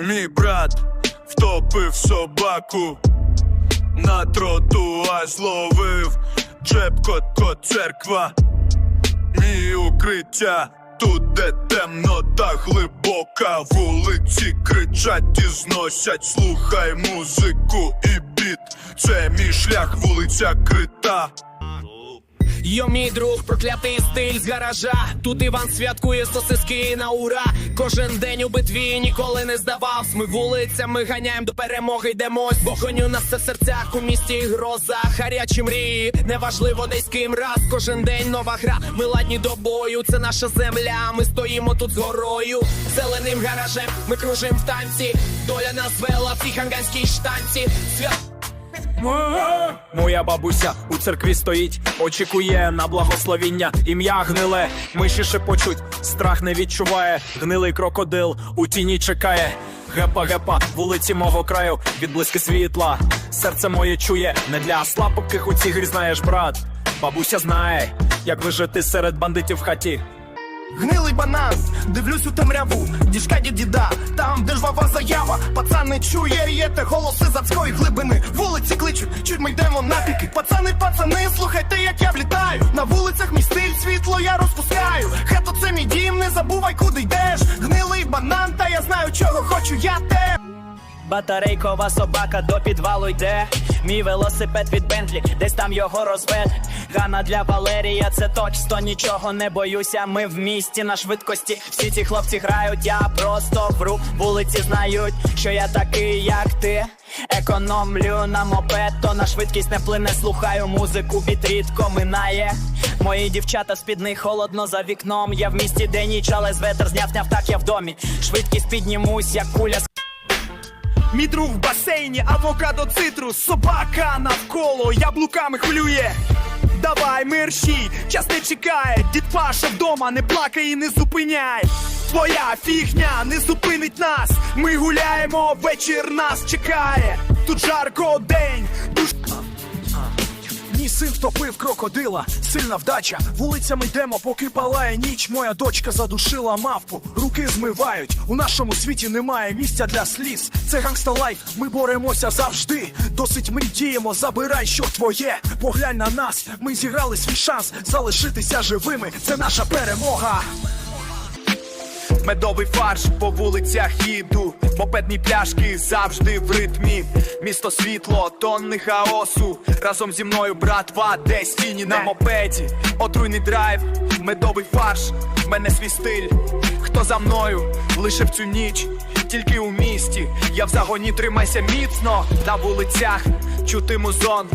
Мій брат втопив собаку, на тротуар зловив Джепко церква, мій укриття. Тут, де темнота глибока, вулиці кричать і зносять, слухай музику і біт. Це мій шлях, вулиця крита. Йо, мій друг, проклятий стиль з гаража. Тут Іван святкує сосиски на ура. Кожен день у битві ніколи не здавався. Ми вулицями ганяємо до перемоги, йдемось. Вогонь у нас це в серцях у місті гроза. Гарячі мрії, неважливо десь ким раз. Кожен день нова гра. Ми ладні до бою. Це наша земля. Ми стоїмо тут з горою. Зеленим гаражем ми кружим в танці. Доля нас вела в цій ханганській штанці. Свят Моя бабуся у церкві стоїть, очікує на благословіння. Ім'я гниле, миші шепочуть, страх не відчуває. Гнилий крокодил у тіні чекає. Гепа, гепа, вулиці мого краю, відблиски світла. Серце моє чує, не для слабких у цій грі знаєш, брат. Бабуся знає, як вижити серед бандитів в хаті. Гнилий банан, дивлюсь у темряву, діжка дід діда, там де ж вава заява, пацани чує, рієте, те голоси задської глибини. Вулиці кличуть, чуть ми йдемо напіки. Пацани, пацани, слухайте, як я влітаю. На вулицях мій стиль, світло я розпускаю. Хето це мій дім, не забувай, куди йдеш. Гнилий банан, та я знаю, чого хочу я те. Батарейкова собака до підвалу йде. Мій велосипед від Бентлі, десь там його розвед. Гана для Валерія, це точно нічого не боюся. Ми в місті на швидкості. Всі ці хлопці грають, я просто вру. Вулиці знають, що я такий, як ти. Економлю на мопед, то на швидкість не плине, слухаю музику, біт рідко минає. Мої дівчата з-під них холодно за вікном. Я в місті де ніч, але з ветер зняв, няв, так я в домі. Швидкість піднімусь, як куля Мій друг в басейні, авокадо цитрус, собака навколо, яблуками хвилює. Давай, мерщій, час не чекає, дід Паша вдома, не плакай і не зупиняй. Твоя фігня не зупинить нас. Ми гуляємо, вечір нас чекає. Тут жарко день, душ. Мій син втопив крокодила, сильна вдача. Вулицями йдемо, поки палає ніч. Моя дочка задушила мавпу, руки змивають. У нашому світі немає місця для сліз. Це гангста лайф, ми боремося завжди. Досить ми діємо, забирай, що твоє. Поглянь на нас, ми зіграли свій шанс залишитися живими. Це наша перемога. Медовий фарш по вулицях їду, мопедні пляшки завжди в ритмі. Місто світло, тонни хаосу. Разом зі мною братва, десь тіні на мопеді. Отруйний драйв, медовий фарш, в мене свій стиль. Хто за мною лише в цю ніч, тільки у місті. Я в загоні тримайся міцно на вулицях, чути музон.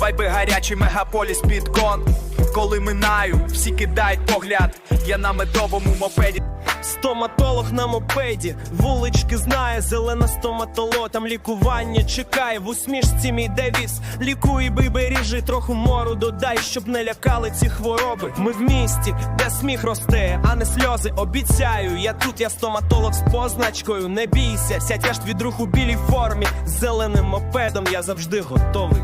Вайби гарячий мегаполіс під кон. Коли минаю, всі кидають погляд. Я на медовому мопеді. Стоматолог на мопеді, вулички знає, зелена стоматоло, там лікування чекає в усмішці мій девіз. Лікуй, бий, бережи, трохи мору додай, щоб не лякали ці хвороби. Ми в місті, де сміх росте, а не сльози. Обіцяю, я тут, я стоматолог з позначкою. Не бійся, сядь аж від рух у білій формі. Зеленим мопедом я завжди готовий.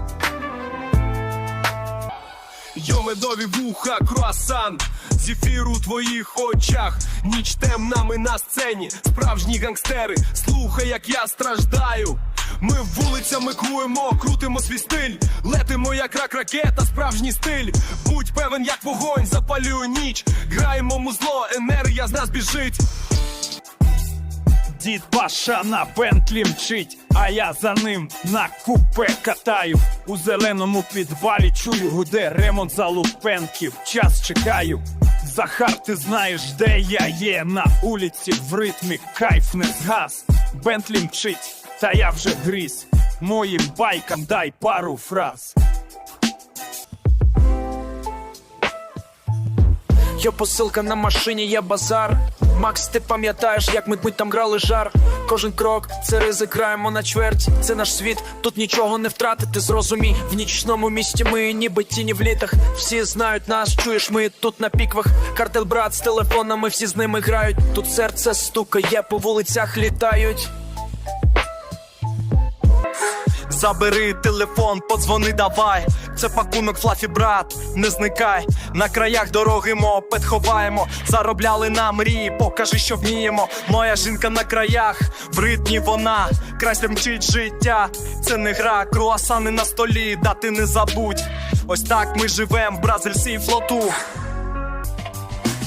Медові вуха, круасан Зефір у твоїх очах, ніч темна, ми на сцені, справжні гангстери, слухай, як я страждаю. Ми вулицями куємо, крутимо свій стиль, летимо як рак ракета, справжній стиль. Будь певен, як вогонь, запалюю ніч. Граємо музло, енергія з нас біжить. Дід Паша на Бентлі мчить, а я за ним на купе катаю. У зеленому підвалі чую, гуде ремонт залупенків. Час чекаю. Захар, ти знаєш, де я є на улиці в ритмі кайф не згас. Бентлі мчить, та я вже грізь. Моїм байкам дай пару фраз. Йо, посилка на машині, є базар. Макс, ти пам'ятаєш, як ми, там грали жар. Кожен крок це ризик, граємо на чверть. Це наш світ, тут нічого не втратити. Зрозумій, в нічному місті ми ніби тіні в літах. Всі знають нас, чуєш, ми тут на піквах. Картел брат з телефонами, всі з ними грають. Тут серце стукає, по вулицях літають. Забери телефон, подзвони давай. Це пакунок флафі, брат, не зникай. На краях дороги мопед ховаємо. Заробляли на мрії, покажи, що вміємо. Моя жінка на краях, в ритмі вона краще мчить життя. Це не гра, круасани на столі, дати не забудь. Ось так ми живем в Бразильсі флоту.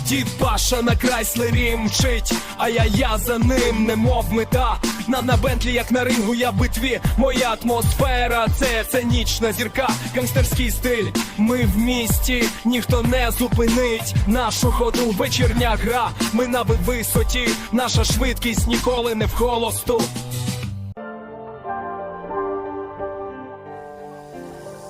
Дід Паша на Крайслері мчить, а я я за ним, немов мета. На на Бентлі, як на рингу, я битві. Моя атмосфера, це цинічна зірка, гангстерський стиль. Ми в місті, ніхто не зупинить нашу ходу. Вечірня гра, ми на висоті. Наша швидкість ніколи не в холосту.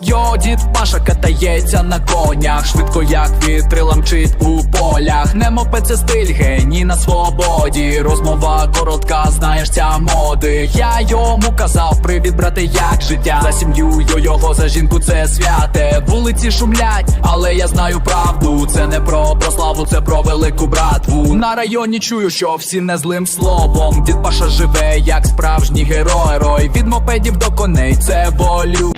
Йо, дід Паша катається на конях, швидко як вітрила мчить у полях. Не мопед це стиль, геній на свободі. Розмова коротка, знаєш ця моди. Я йому казав, привіт, брате, як життя. За сім'ю йо його за жінку це святе. Вулиці шумлять, але я знаю правду. Це не про прославу, це про велику братву. На районі чую, що всі не злим словом. Дід Паша живе, як справжній герой. Рой від мопедів до коней, це волю.